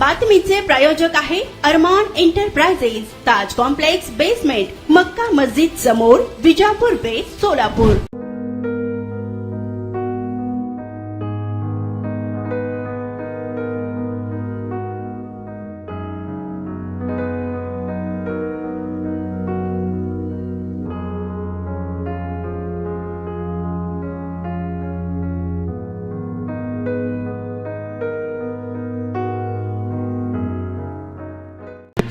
बातमीचे प्रायोजक आहे Arman enterprises Taj complex basement Makka Masjid समोर विजापूर बेस सोलापूर.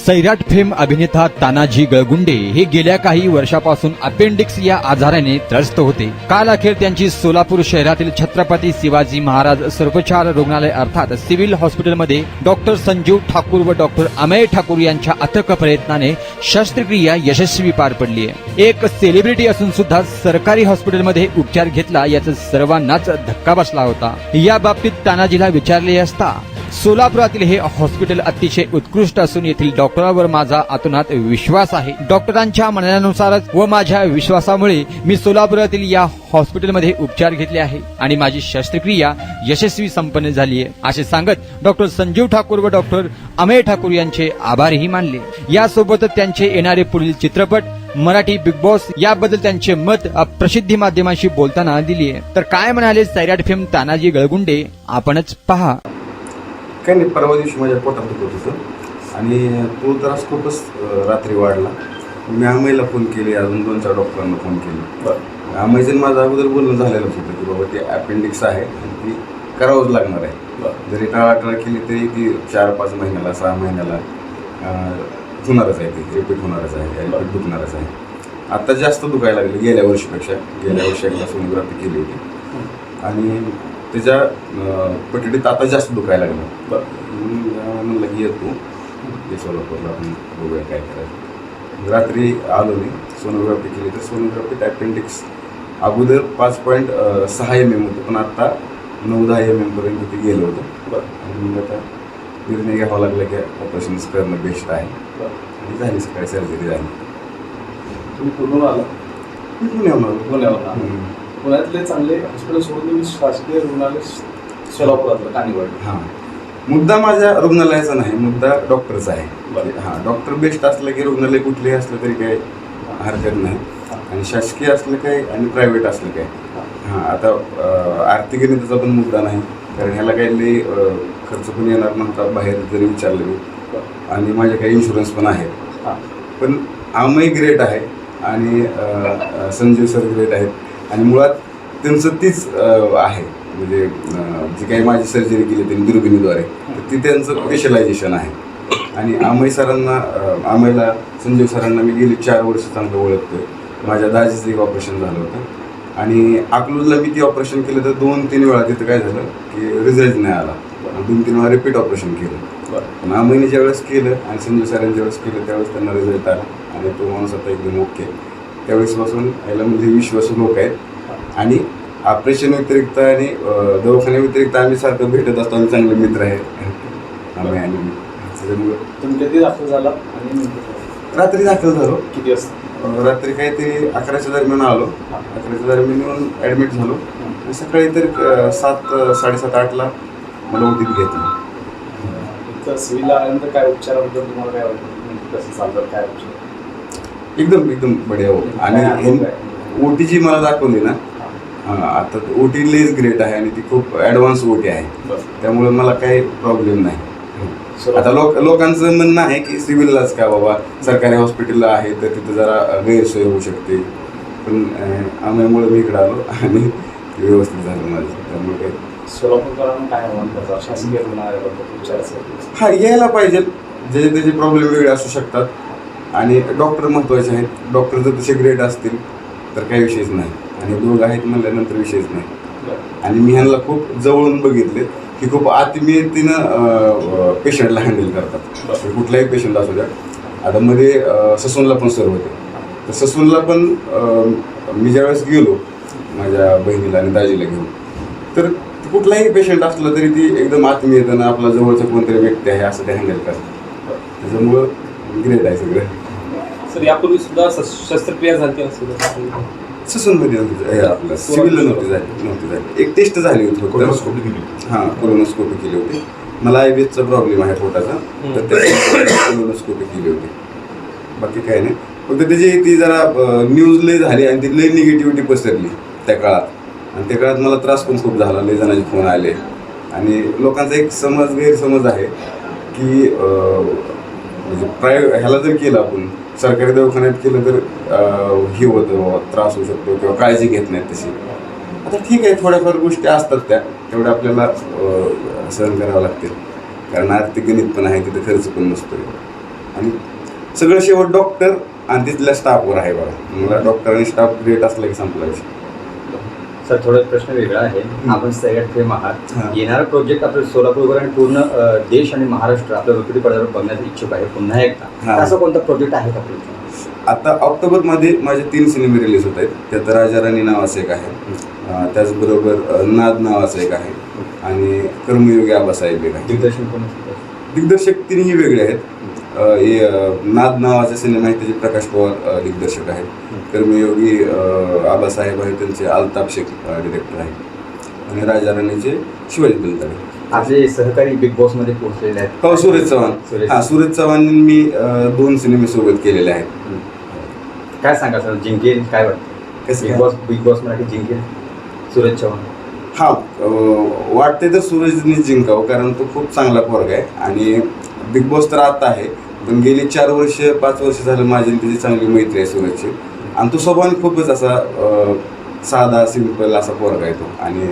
सैराट फेम अभिनेता तानाजी गळगुंडे हे गेल्या काही वर्षापासून अपेंडिक्स या आजाराने त्रस्त होते. काल अखेर त्यांची सोलापूर शहरातील छत्रपती शिवाजी महाराज सर्वोपचार रुग्णालय अर्थात सिव्हिल हॉस्पिटलमध्ये डॉक्टर संजीव ठाकूर व डॉक्टर अमेय ठाकूर यांच्या अथक प्रयत्नाने शस्त्रक्रिया यशस्वी पार पडली आहे. एक सेलिब्रिटी असून सुद्धा सरकारी हॉस्पिटलमध्ये उपचार घेतला याचा सर्वांनाच धक्का बसला होता. या बाबतीत तानाजीला विचारले असता सोलापुरातील हे हॉस्पिटल अतिशय उत्कृष्ट असून येथील डॉक्टरांवर माझा अतुनात विश्वास आहे. डॉक्टरांच्या म्हणण्यानुसारच व माझ्या विश्वासामुळे मी सोलापुरातील या हॉस्पिटलमध्ये उपचार घेतले आहे आणि माझी शस्त्रक्रिया यशस्वी संपन्न झाली आहे. असे सांगत डॉक्टर संजीव ठाकूर व डॉक्टर अमेय ठाकूर यांचे आभारही मानले. यासोबतच त्यांचे येणारे पुढील चित्रपट मराठी बिग बॉस याबद्दल त्यांचे मत प्रसिद्धी माध्यमांशी बोलताना दिली आहे. तर काय म्हणाले सैराट फेम तानाजी गळगुंडे? आपणच पहा. काही नाही परवा दिवशी माझ्या पोटात दुखत होतं. आणि तो त्रास खूपच रात्री वाढला. मी आमईला फोन केले अजून दोन चार डॉक्टरांना फोन केले. आमईचं माझं अगोदर बोलणं झालेलंच होतं की बाबा ते अपेंडिक्स आहे आणि ती करावंच लागणार आहे. जरी टाळाटाळ केली तरी ती चार पाच महिन्याला सहा महिन्याला होणारच आहे ती रिपीट होणारच आहे रिपीट दुखणारच आहे. आता जास्त दुखायला लागले गेल्या वर्षीपेक्षा. गेल्या वर्षी एकदा सोनोग्राफी केली होती. आणि त्याच्या पटडीत आता जास्त दुखायला लागलं अं, म्हणलं की येतो ते सोलापूरला आपण बघूया काय करायचं. रात्री आलो मी सोनोग्राफी केली. तर सोनोग्राफीत अपेंडिक्स अगोदर पाच पॉईंट सहा एम एम होतं पण आता नऊ दहा एम एमपर्यंत ते गेलं होतं. आणि मग आता निर्णय घ्यावा लागला की ऑपरेशन्स करणं बेस्ट आहे. आणि झाली सकाळी सर्जरी झाली. तुम्ही पुण्यावर आला? मी. पुण्यावर. हम्म. पुण्यातले चांगले हॉस्पिटल सोडून तुम्ही शासकीय रुग्णालय सोलापुरातलं का निवडलं हां. मुद्दा माझ्या रुग्णालयाचा नाही मुद्दा डॉक्टरचा आहे. हां डॉक्टर बेस्ट असलं की रुग्णालय कुठलेही असलं तरी काही हरकत नाही. आणि शासकीय असलं काय आणि प्रायव्हेट असलं काय हां. आता आर्थिक गणिताचा पण मुद्दा नाही. कारण ह्याला काही लई खर्च पण येणार नव्हता बाहेर जरी विचारलं मी. आणि माझे काही इन्शुरन्स पण आहेत. हां. पण आमही ग्रेट आहे. आणि संजय सर ग्रेट आहेत. आणि मुळात त्यांचं तीच आहे. म्हणजे जी काही माझी सर्जरी केली त्यांनी दुर्बिणीद्वारे तर ती त्यांचं स्पेशलायझेशन आहे. आणि आमय सरांना अं, आमयला संजीव सरांना मी गेली चार वर्ष चांगलं ओळखतोय. माझ्या दाजीचं एक ऑपरेशन झालं होतं. आणि अकलूजला मी ते ऑपरेशन केलं तर दोन तीन वेळा तिथं काय झालं की रिझल्ट नाही आला. दोन तीन वेळा रिपीट ऑपरेशन केलं. पण आम्ही ज्यावेळेस केलं आणि संजय सरांनी ज्यावेळेस केलं त्यावेळेस त्यांना रिझल्ट आला. आणि तो माणूस आता एकदम ओके त्यावेळेसपासून याला म्हणजे विश्वासू लोक आहेत. आणि ऑपरेशन व्यतिरिक्त आणि दवाखान्या व्यतिरिक्त आम्ही सारखं भेटत असतो आम्ही चांगले मित्र आहे आम्ही आणि कधी दाखल झाला आणि रात्री दाखल झालो. किती वाजता? रात्री काहीतरी अकराच्या दरम्यान आलो. अकराच्या दरम्यान येऊन ॲडमिट झालो. आणि सकाळी तर सात साडेसात आठला मला ओटीत घेतलं. सिव्हिलला आल्यानंतर काय उपचाराबद्दल तुम्हाला काय वाटतं? कसं चालतं? काय उपचार? एकदम एकदम बढिया हो आणि ओटी जी मला दाखवली ना. हा, आता ओटी लेस ग्रेट आहे आणि ती खूप ॲडव्हान्स ओटी आहे. त्यामुळे मला काही प्रॉब्लेम नाही. आता लोक लोकांचं म्हणणं आहे की सिव्हिललाच का बाबा? सरकारी हॉस्पिटलला आहे तर तिथं जरा गैरसोय होऊ शकते. पण आम्हामुळे मी इकडे आलो आणि व्यवस्थित झालं माझं. त्यामुळे काही सोलापूरकरांना काय उपचारासाठी हा यायला पाहिजे. जे त्याचे प्रॉब्लेम वेगळे असू शकतात. आणि डॉक्टर महत्त्वाचे आहेत. डॉक्टर जर तसे ग्रेट असतील तर काही विषयच नाही. आणि दोघं आहेत म्हणल्यानंतर विषयच नाही. आणि मी ह्यांना खूप जवळून बघितले की खूप आत्मीयतेनं पेशंटला हँडल करतात. कुठलाही पेशंट असू द्या. आता मध्ये ससूनला पण सर होते. तर ससूनला पण मी ज्यावेळेस गेलो माझ्या बहिणीला आणि दाजीला घेऊन तर कुठलाही पेशंट असलं तरी ती एकदम आत्मीयतेनं आपला जवळचा कोणतरी व्यक्ती आहे असं ते हँडल करतात. त्याच्यामुळं ग्रेट आहे सगळं. सर यापूर्वी सुद्धा शस- शस्त्रक्रिया झाली ससूनमध्ये नव्हती हे आपलं सिव्हिलला नव्हती झाली. नव्हती झाली. एक टेस्ट झाली होती फक्त. हां कोलोनोस्कोपी केली होती. मला आय बी एसचा प्रॉब्लेम आहे पोटाचा. तर त्याची कोलोनोस्कोपी केली होती. बाकी काय नाही. फक्त त्याची ती जरा न्यूज लय झाली आणि ती लय निगेटिव्हिटी पसरली त्या काळात. आणि त्या काळात मला त्रास पण खूप झाला. लय जणांचे फोन आले. आणि लोकांचा एक समज गैरसमज आहे की म्हणजे प्राय ह्याला जर केलं आपण सरकारी दवाखान्यात केलं तर हे होतं त्रास होऊ शकतो किंवा काळजी घेत नाहीत तशी. आता ठीक आहे थोड्याफार गोष्टी असतात त्या तेवढ्या आपल्याला सहन करावं लागतील. कारण आर्थिक गणित पण आहे तिथे खर्च पण नसतो आणि सगळं शेवट डॉक्टर आणि तिथल्या स्टाफवर आहे बघा. मला डॉक्टर आणि स्टाफ ग्रेट असला की संपला विषय. सर थोडा प्रश्न वेगळा आहे. आपण सगळ्यात फेम आहात. येणारा प्रोजेक्ट आपलं सोलापूरवर आणि पूर्ण देश आणि महाराष्ट्र आपल्या ऋतुरी पडद्यावर बघण्यात इच्छुक आहे पुन्हा एकदा. असा कोणता प्रोजेक्ट आहे का आता ऑक्टोबरमध्ये माझे तीन सिनेमे रिलीज होत आहेत. त्यात राजा राणी नावाचं एक आहे. त्याचबरोबर नाद नावाचं एक आहे. आणि कर्मयोगी आबासाहेब एक आहे. दिग्दर्शन? दिग्दर्शक तिन्ही वेगळे आहेत. नाद नावाचा सिनेमा आहे त्याचे प्रकाश पवार दिग्दर्शक आहेत. कर्मयोगी आबासाहेब आहेत त्यांचे अल्ताफ शेख डिरेक्टर आहेत. आणि राजा राणीचे शिवाजी दलदाडे आपले सहकारी बिग बॉसमध्ये पोहोचलेले आहेत. हो सूरज चव्हाण. सुरेश. हा सूरज चव्हाण मी दोन सिनेमे सोबत केलेले आहेत. काय सांगा सर? जिंकेल काय वाटतं? कसं Bigg? Boss Bigg Boss Marathi जिंकेल? सूरज चव्हाण. हा वाटते तर सूरजने जिंकावं कारण तो खूप चांगला पोरगा आहे. आणि बिग बॉस तर आता आहे पण गेली चार वर्ष पाच वर्ष झालं माझी आणि त्याची चांगली मैत्री आहे सूरजची. आणि तो स्वभावाने खूपच असा साधा सिंपल असा पोरगा आहे तो. आणि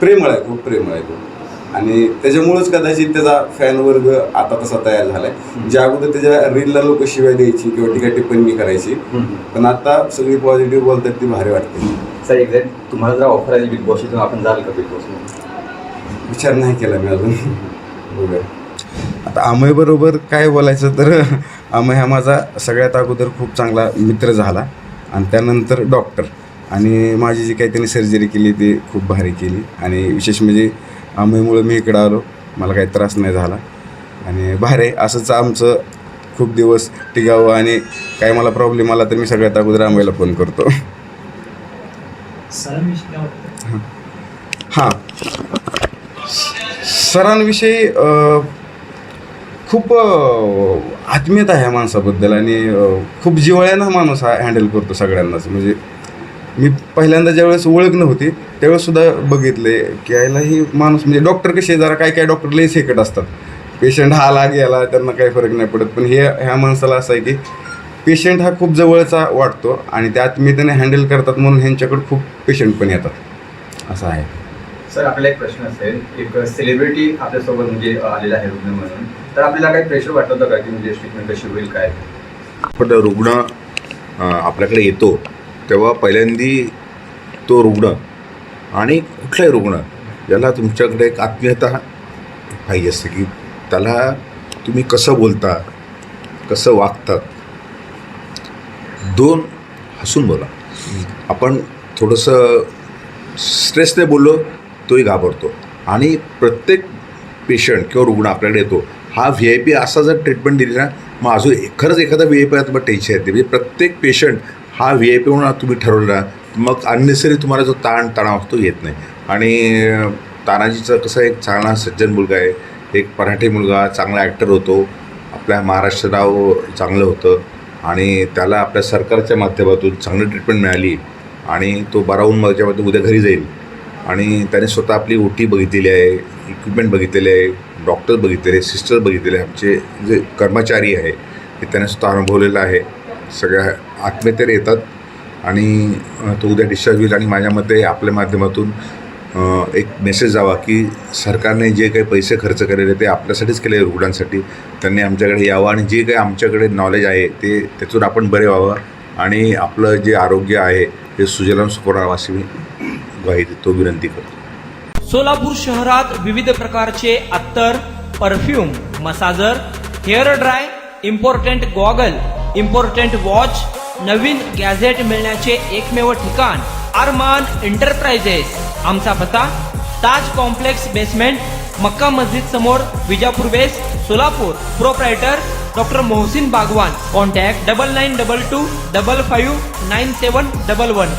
प्रेमळ आहे खूप प्रेमळ आहे तो. आणि त्याच्यामुळंच कदाचित त्याचा फॅन वर्ग आता तसा तयार झालाय. ज्या अगोदर त्याच्या रीलला लोक शिवाय द्यायची किंवा टीका टिप्पणी करायची पण आता सगळी पॉझिटिव्ह बोलतात ती भारी वाटते. सर एक्झॅक्ट तुम्हाला जर ऑफर आली बिग बॉसची तर आपण जाल का बिग बॉसमध्ये? विचार नाही केला मी अजून. बघूया. आता अमय बरोबर काय बोलायचं तर अमय हा माझा सगळ्यात अगोदर खूप चांगला मित्र झाला आणि त्यानंतर डॉक्टर आणि माझी जी काही त्यांनी सर्जरी केली ती खूप भारी केली. आणि विशेष म्हणजे अमयमुळं मी इकडं आलो. मला काही त्रास नाही झाला. आणि भारी असंच आमचं खूप दिवस टिकावं आणि काय मला प्रॉब्लेम आला तर मी सगळ्यात अगोदर अमयला फोन करतो. हां. सरांविषयी खूप आत्मीयता आहे या माणसाबद्दल आणि खूप जिव्हाळ्यानं हा माणूस हा हँडल करतो सगळ्यांनाच. म्हणजे मी पहिल्यांदा ज्यावेळेस ओळख नव्हती त्यावेळेस सुद्धा बघितले की यायला ही माणूस म्हणजे डॉक्टर कसे जरा काय काय डॉक्टर लई सेकट असतात. पेशंट हा आला गेला त्यांना काही फरक नाही पडत. पण हे ह्या माणसाला असं आहे की पेशंट हा खूप जवळचा वाटतो आणि त्या आत्मीयतेने हँडल करतात म्हणून ह्यांच्याकडे खूप पेशंट पण येतात. असं आहे. सर आपला एक प्रश्न असेल. एक सेलिब्रिटी आपल्यासोबत म्हणजे आलेला आहे रुग्ण म्हणून. तर आपल्याला काही प्रेशर वाटत होतं का की म्हणजे ट्रीटमेंट कशी होईल काय? पण रुग्ण आपल्याकडे येतो तेव्हा पहिल्यांदी तो रुग्ण आणि कुठलाही रुग्ण याला तुमच्याकडे एक आत्मीयता पाहिजे असते की त्याला तुम्ही कसं बोलता कसं वागतात दोन हसून बोला. आपण थोडंसं स्ट्रेसने बोललो तोही घाबरतो. आणि प्रत्येक पेशंट किंवा रुग्ण आपल्याकडे येतो हा व्ही आय पी असा जर ट्रीटमेंट दिली ना मग अजून खरंच एखादा व्ही आय पी तुम्हाला टेन्शन येते. म्हणजे प्रत्येक पेशंट हा व्ही आय पी म्हणून तुम्ही ठरवला मग अननेसरी तुम्हाला जो ताण तणाव असतो येत नाही. आणि तानाजीचा कसं एक चांगला सज्जन मुलगा आहे. एक मराठी मुलगा चांगला ॲक्टर होतो. आपल्या महाराष्ट्र नाव चांगलं होतं. आणि त्याला आपल्या सरकारच्या माध्यमातून चांगली ट्रीटमेंट मिळाली. आणि तो बाराहून माझ्यामध्ये उद्या घरी जाईल. आणि त्याने स्वतः आपली ओटी बघितलेली आहे इक्विपमेंट बघितलेले आहे. डॉक्टर बघितलेले सिस्टर बघितलेले आमचे जे कर्मचारी आहे ते त्याने सुद्धा अनुभवलेलं आहे. सगळ्या आत्मीयतेने येतात आणि तो उद्या डिस्चार्ज होईल आणि माझ्या मते आपल्या माध्यमातून एक मेसेज जावा की सरकारने जे काही पैसे खर्च केलेले ते आपल्यासाठीच केले रुग्णांसाठी. त्यांनी आमच्याकडे यावं आणि जे काही आमच्याकडे नॉलेज आहे ते त्यातून आपण बरे व्हावं आणि आपलं जे आरोग्य आहे ते सुजलाम सुफलाम मी ग्वाही देतो विनंती करतो. सोलापूर शहरात विविध प्रकारचे अत्तर perfume massager hair dry important goggle important watch नवीन गॅझेट मिळण्याचे एकमेव ठिकाण आरमान एंटरप्राइजेस. आमचा पत्ता ताज कॉम्प्लेक्स बेसमेंट मक्का मस्जिद समोर Vijapur waste Solapur. Proprietor doctor Mohsin Bagwan. Contact double nine double two double five nine seven double one.